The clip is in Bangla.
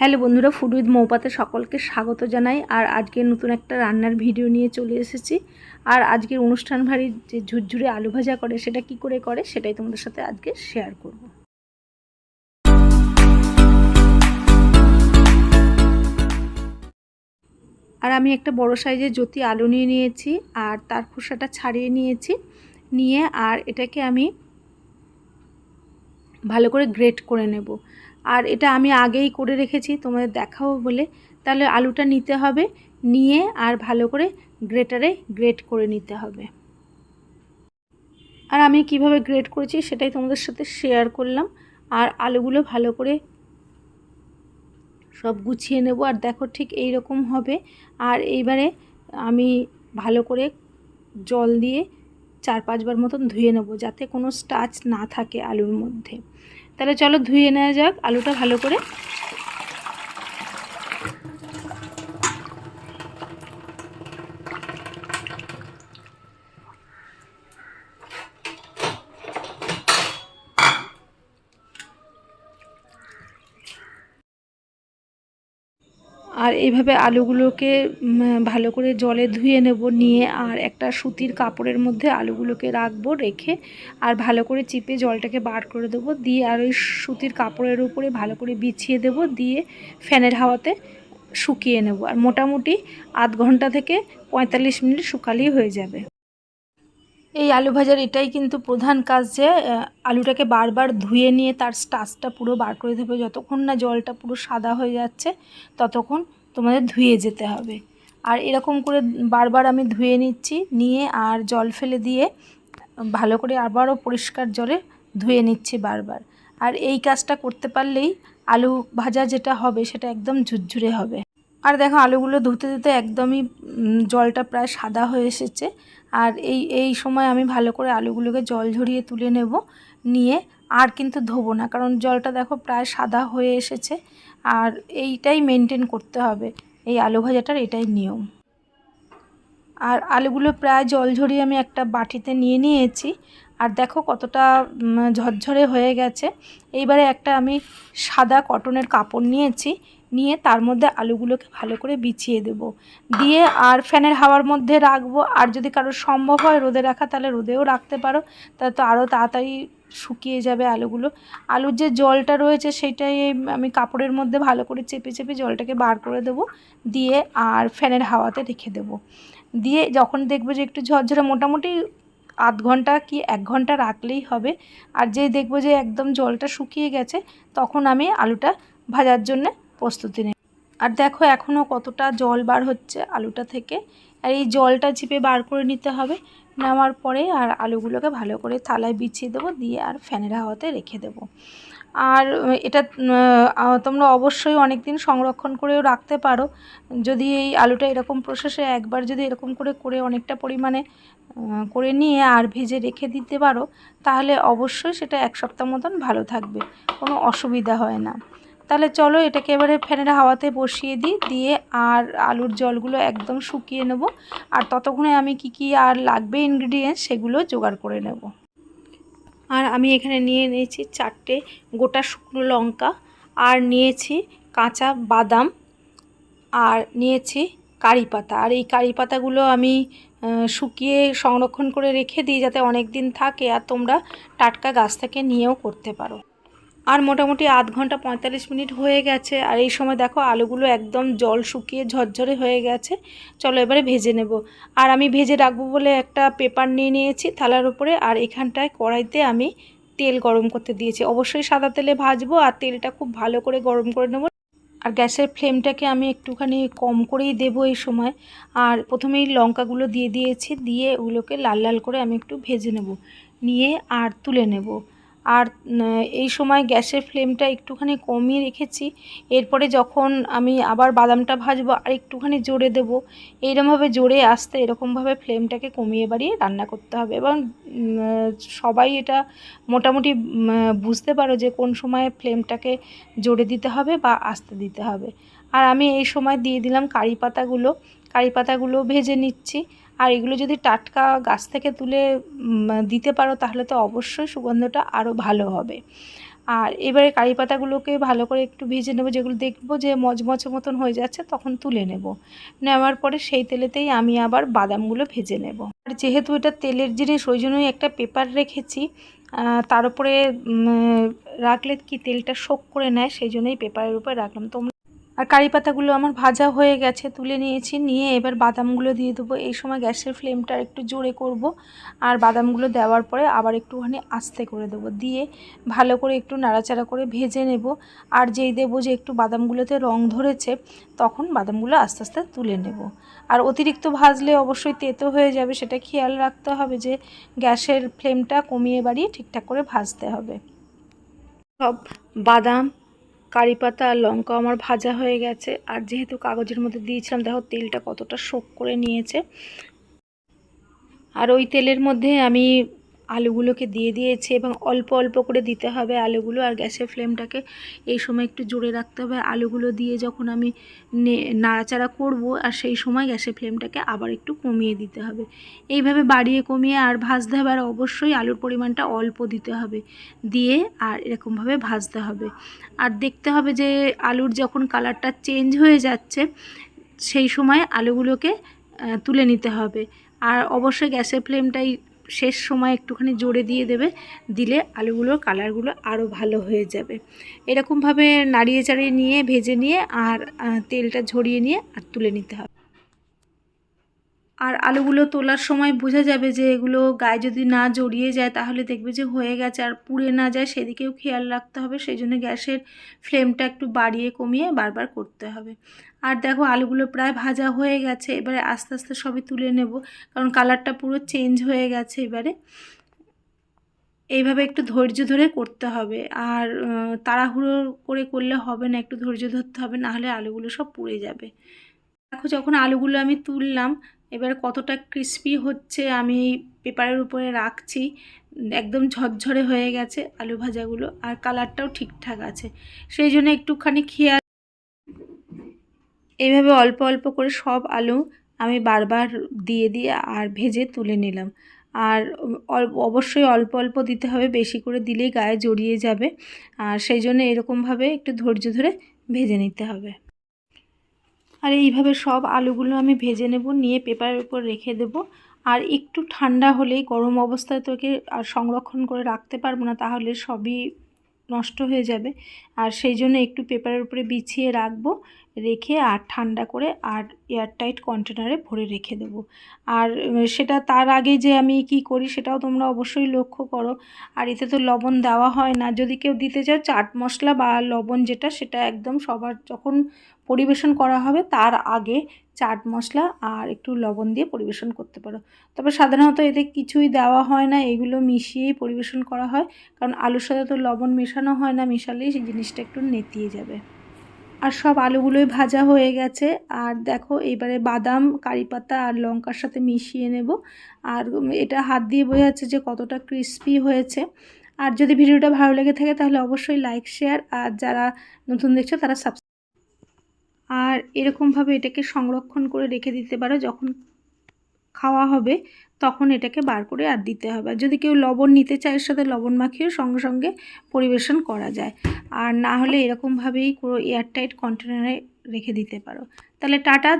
হ্যালো বন্ধুরা ফুড উইথ মৌপাতে সকলকে স্বাগত জানাই। আর আজকে নতুন একটা রান্নার ভিডিও নিয়ে চলে এসেছি। আর আজকের অনুষ্ঠান ভারী যে ঝুরঝুরে আলু ভাজা করে, সেটা কি করে করে, সেটাই তোমাদের সাথে আজকে শেয়ার করব। আর আমি একটা বড় সাইজের জ্যোতি আলু নিয়ে নিয়েছি, আর তার খোসাটা ছাড়িয়ে নিয়েছি। নিয়ে আর এটাকে আমি ভালো করে গ্রেট করে নেব। আর এটা আমি আগেই করে রেখেছি, তোমাদের দেখাবো বলে। তাহলে আলুটা নিতে হবে, নিয়ে আর ভালো করে গ্রেটারে গ্রেট করে নিতে হবে। আর আমি কীভাবে গ্রেট করেছি সেটাই তোমাদের সাথে শেয়ার করলাম। আর আলুগুলো ভালো করে সব গুছিয়ে নেব। আর দেখো ঠিক এই রকম হবে। আর এইবারে আমি ভালো করে জল দিয়ে চার পাঁচবার মতন ধুয়ে নেব, যাতে কোনো স্টাচ না থাকে আলুর মধ্যে। তাহলে চলো ধুয়ে নেওয়া যাক আলুটা ভালো করে। আর এইভাবে আলুগুলোকে ভালো করে জলে ধুয়ে নেব, নিয়ে আর একটা সুতির কাপড়ের মধ্যে আলুগুলোকে রাখব, রেখে আর ভালো করে চিপে জলটাকে বার করে দেবো, দিয়ে আর ওই সুতির কাপড়ের উপরে ভালো করে বিছিয়ে দেব, দিয়ে ফ্যানের হাওয়াতে শুকিয়ে নেব। আর মোটামুটি আধ ঘণ্টা থেকে পঁয়তাল্লিশ মিনিট শুকালেই হয়ে যাবে। এই আলু ভাজার এটাই কিন্তু প্রধান কাজ যে আলুটাকে বারবার ধুয়ে নিয়ে তার স্টাচটা পুরো বার করে দেবে। যতক্ষণ না জলটা পুরো সাদা হয়ে যাচ্ছে, ততক্ষণ তোমাদের ধুয়ে যেতে হবে। আর এরকম করে বারবার আমি ধুয়ে নিচ্ছি, নিয়ে আর জল ফেলে দিয়ে ভালো করে আবারও পরিষ্কার জলে ধুয়ে নিচ্ছি বারবার। আর এই কাজটা করতে পারলেই আলু ভাজা যেটা হবে সেটা একদম ঝুরঝুরে হবে। আর দেখো আলুগুলো ধুতে ধুতে একদমই জলটা প্রায় সাদা হয়ে এসেছে। আর এই এই সময় আমি ভালো করে আলুগুলোকে জল ঝরিয়ে তুলে নেব, নিয়ে আর কিন্তু ধোবো না, কারণ জলটা দেখো প্রায় সাদা হয়ে এসেছে। আর এইটাই মেনটেন করতে হবে। এই আলু ভাজাটার এটাই নিয়ম। আর আলুগুলো প্রায় জল ঝরিয়ে আমি একটা বাটিতে নিয়ে নিয়েছি। আর দেখো কতটা ঝরঝরে হয়ে গেছে। এইবারে একটা আমি সাদা কটনের কাপড় নিয়েছি। নিয়ে তার মধ্যে আলুগুলোকে ভালো করে বিছিয়ে দেব। দিয়ে আর ফ্যানের হাওয়ার মধ্যে রাখব। আর যদি কারও সম্ভব হয় রোদে রাখা, তাহলে রোদেও রাখতে পারো। তাহলে তো আরও তাড়াতাড়ি শুকিয়ে যাবে আলুগুলো। আলুর যে জলটা রয়েছে সেটাই আমি কাপড়ের মধ্যে ভালো করে চেপে চেপে জলটাকে বার করে দেব। দিয়ে আর ফ্যানের হাওয়াতে রেখে দেব। দিয়ে যখন দেখব যে একটু ঝরঝরে, মোটামুটি আধ ঘণ্টা কি এক ঘণ্টা রাখলেই হবে। আর যে দেখব যে একদম জলটা শুকিয়ে গেছে, তখন আমি আলুটা ভাজার জন্যে প্রস্তুতি নেই। আর দেখো এখনও কতটা জল বার হচ্ছে আলুটা থেকে। আর এই জলটা চিপে বার করে নিতে হবে। নেওয়ার পরে আর আলুগুলোকে ভালো করে থালায় বিছিয়ে দেবো, দিয়ে আর ফ্যানের হাওয়াতে রেখে দেবো। আর এটা তোমরা অবশ্যই অনেক দিন সংরক্ষণ করেও রাখতে পারো। যদি এই আলুটা এরকম প্রসেসে একবার যদি এরকম করে করে অনেকটা পরিমাণে করে নিয়ে আর ভেজে রেখে দিতে পারো, তাহলে অবশ্যই সেটা এক সপ্তাহ মতন ভালো থাকবে, কোনো অসুবিধা হয় না। তাহলে চলো এটাকে এবারে ফ্যানের হাওয়াতে বসিয়ে দিই, দিয়ে আর আলুর জলগুলো একদম শুকিয়ে নেব। আর ততক্ষণে আমি কি কি আর লাগবে ইনগ্রিডিয়েন্টস সেগুলো জোগাড় করে নেব। আর আমি এখানে নিয়ে নিয়েছি চারটে গোটা শুকনো লঙ্কা, আর নিয়েছি কাঁচা বাদাম, আর নিয়েছি কারি পাতা। আর এই কারি পাতাগুলো আমি শুকিয়ে সংরক্ষণ করে রেখে দিই যাতে অনেক দিন থাকে, আর তোমরা টাটকা গাছ থেকে নিয়েও করতে পারো। আর মোটামুটি আধ ঘণ্টা পঁয়তাল্লিশ মিনিট হয়ে গেছে। আর এই সময় দেখো আলুগুলো একদম জল শুকিয়ে ঝরঝরে হয়ে গেছে। চলো এবারে ভেজে নেব। আর আমি ভেজে রাখব বলে একটা পেপার নিয়ে নিয়েছি থালার উপরে। আর এখানটায় কড়াইতে আমি তেল গরম করতে দিয়েছি। অবশ্যই সাদা তেলে ভাজবো আর তেলটা খুব ভালো করে গরম করে নেব। আর গ্যাসের ফ্লেমটাকে আমি একটুখানি কম করেই দেবো এই সময়। আর প্রথমেই লঙ্কাগুলো দিয়ে দিয়েছি। দিয়ে ওগুলোকে লাল লাল করে আমি একটু ভেজে নেব। নিয়ে আর তুলে নেব। আর এই সময় গ্যাসের ফ্লেমটা একটুখানি কমিয়ে রেখেছি। এরপরে যখন আমি আবার বাদামটা ভাজবো, আর একটুখানি জোরে দেব এইরকমভাবে জোরে আসতে এরকমভাবে ফ্লেমটাকে কমিয়ে বাড়িয়ে রান্না করতে হবে। এবং সবাই এটা মোটামুটি বুঝতে পারো যে কোন সময় ফ্লেমটাকে জোরে দিতে হবে বা আস্তে দিতে হবে। আর আমি এই সময় দিয়ে দিলাম কারি পাতাগুলো। কারি পাতাগুলো ভেজে নিচ্ছি। আর এগুলো যদি টাটকা গাছ থেকে তুলে দিতে পারো, তাহলে তো অবশ্যই সুগন্ধটা আরও ভালো হবে। আর এবারে কারি পাতাগুলোকে ভালো করে একটু ভেজে নেব, যেগুলো দেখব যে মচমচে মতন হয়ে যাচ্ছে, তখন তুলে নেব। নেওয়ার পরে সেই তেলেতেই আমি আবার বাদামগুলো ভেজে নেব। আর যেহেতু এটা তেলের জিনিস, ওই জন্যই একটা পেপার রেখেছি। তার উপরে রাখলে কি তেলটা শোক করে নেয়, সেই জন্যই পেপারের উপরে রাখলাম। তোমরা আর কারি পাতাগুলো আমার ভাজা হয়ে গেছে, তুলে নিয়েছি, নিয়ে এবার বাদামগুলো দিয়ে দেবো। এই সময় গ্যাসের ফ্লেমটা একটু জোরে করব আর বাদামগুলো দেওয়ার পরে আবার একটুখানি আস্তে করে দেবো। দিয়ে ভালো করে একটু নাড়াচাড়া করে ভেজে নেব। আর যেই দেবো যে একটু বাদামগুলোতে রং ধরেছে, তখন বাদামগুলো আস্তে আস্তে তুলে নেব। আর অতিরিক্ত ভাজলে অবশ্যই তেতো হয়ে যাবে, সেটা খেয়াল রাখতে হবে যে গ্যাসের ফ্লেমটা কমিয়ে বাড়িয়ে ঠিকঠাক করে ভাজতে হবে। সব বাদাম কারি পাতা আর লঙ্কা আমার ভাজা হয়ে গেছে। আর যেহেতু কাগজের মধ্যে দিয়েছিলাম, দেখো তেলটা কতটা শোক করে নিয়েছে। আর ওই তেলের মধ্যে আমি আলুগুলোকে দিয়ে দিয়েছি এবং অল্প অল্প করে দিতে হবে আলুগুলো আর গ্যাসের ফ্লেমটাকে। এই সময় একটু জোরে রাখতে হবে। আলুগুলো দিয়ে যখন আমি নাড়াচাড়া করব আর সেই সময় গ্যাসের ফ্লেমটাকে আবার একটু কমিয়ে দিতে হবে। এইভাবে বাড়িয়ে কমিয়ে আর ভাজতে হবে আর অবশ্যই আলুর পরিমাণটা অল্প দিতে হবে। দিয়ে আর এরকমভাবে ভাজতে হবে। আর দেখতে হবে যে আলুর যখন কালারটা চেঞ্জ হয়ে যাচ্ছে, সেই সময় আলুগুলোকে তুলে নিতে হবে। আর অবশ্যই গ্যাসের ফ্লেমটাই শেষ সময় একটুখানি জোরে দিয়ে দেবে, দিলে আলুগুলোর কালারগুলো আরও ভালো হয়ে যাবে। এরকমভাবে নাড়িয়ে চাড়িয়ে নিয়ে, ভেজে নিয়ে আর তেলটা ঝরিয়ে নিয়ে আর তুলে নিতে হবে। আর আলুগুলো তোলার সময় বোঝা যাবে যে এগুলো গায়ে যদি না জড়িয়ে যায়, তাহলে দেখবে যে হয়ে গেছে আর পুড়ে না যায়। সেদিকেও খেয়াল রাখতে হবে, সেই জন্য গ্যাসের ফ্লেমটা একটু বাড়িয়ে কমিয়ে বারবার করতে হবে। আর দেখো আলুগুলো প্রায় ভাজা হয়ে গেছে, এবারে আস্তে আস্তে সবই তুলে নেব, কারণ কালারটা পুরো চেঞ্জ হয়ে গেছে এবারে। এইভাবে একটু ধৈর্য ধরে করতে হবে, আর তাড়াহুড়ো করে করলে হবে না, একটু ধৈর্য ধরতে হবে নাহলে আলুগুলো সব পুড়ে যাবে। দেখো যখন আলুগুলো আমি তুললাম, এবার কতটা ক্রিস্পি হচ্ছে আমি পেপারের উপরে রাখছি, একদম ঝরঝরে হয়ে গেছে আলু ভাজাগুলো, আর কালারটাও ঠিকঠাক আছে। সেই জন্য একটুখানি খেয়াল এইভাবে অল্প অল্প করে সব আলু আমি বারবার দিয়ে দিয়ে আর ভেজে তুলে নিলাম। আর অবশ্যই অল্প অল্প দিতে হবে, বেশি করে দিলেই গায়ে জড়িয়ে যাবে। আর সেই জন্য এরকমভাবে একটু ধৈর্য ধরে ভেজে নিতে হবে। আর এইভাবে সব আলুগুলো আমি ভেজে নেব, নিয়ে পেপারের উপর রেখে দেব। আর একটু ঠান্ডা হলেই, গরম অবস্থায় তোকে আর সংরক্ষণ করে রাখতে পারব না, তাহলে সবই নষ্ট হয়ে যাবে। আর সেই জন্য একটু পেপারের উপরে বিছিয়ে রাখব, রেখে আর ঠান্ডা করে আর এয়ারটাইট কন্টেনারে ভরে রেখে দেবো। আর সেটা তার আগে যে আমি কি করি সেটাও তোমরা অবশ্যই লক্ষ্য করো। আর এতে তো লবণ দেওয়া হয় না। যদি কেউ দিতে চাও চাট মশলা বা লবণ যেটা, সেটা একদম সবার যখন পরিবেশন করা হবে তার আগে চাট মশলা আর একটু লবণ দিয়ে পরিবেশন করতে পারো। তবে সাধারণত এতে কিছুই দেওয়া হয় না, এগুলো মিশিয়েই পরিবেশন করা হয়। কারণ আলুর সাথে তো লবণ মেশানো হয় না, মেশালেই সেই জিনিসটা একটু নেতিয়ে যাবে। আর সব আলুগুলোই ভাজা হয়ে গেছে। আর দেখো এবারে বাদাম কারি পাতা আর লঙ্কার সাথে মিশিয়ে নেব। আর এটা হাত দিয়ে বোঝা যাচ্ছে যে কতটা ক্রিস্পি হয়েছে। আর যদি ভিডিওটা ভালো লেগে থাকে তাহলে অবশ্যই লাইক, শেয়ার। আর যারা নতুন দেখছ তারা সাবস্ক্রাইব আর এরকমভাবে এটাকে সংরক্ষণ করে রেখে দিতে পারো। যখন খাওয়া হবে, তখন এটাকে বার করে আর দিতে হবে। আর যদি কেউ লবণ নিতে চায়, এর সাথে লবণ মাখিয়েও সঙ্গে সঙ্গে পরিবেশন করা যায়। আর না হলে এরকমভাবেই পুরো এয়ারটাইট কন্টেনারে রেখে দিতে পারো। তাহলে টাটা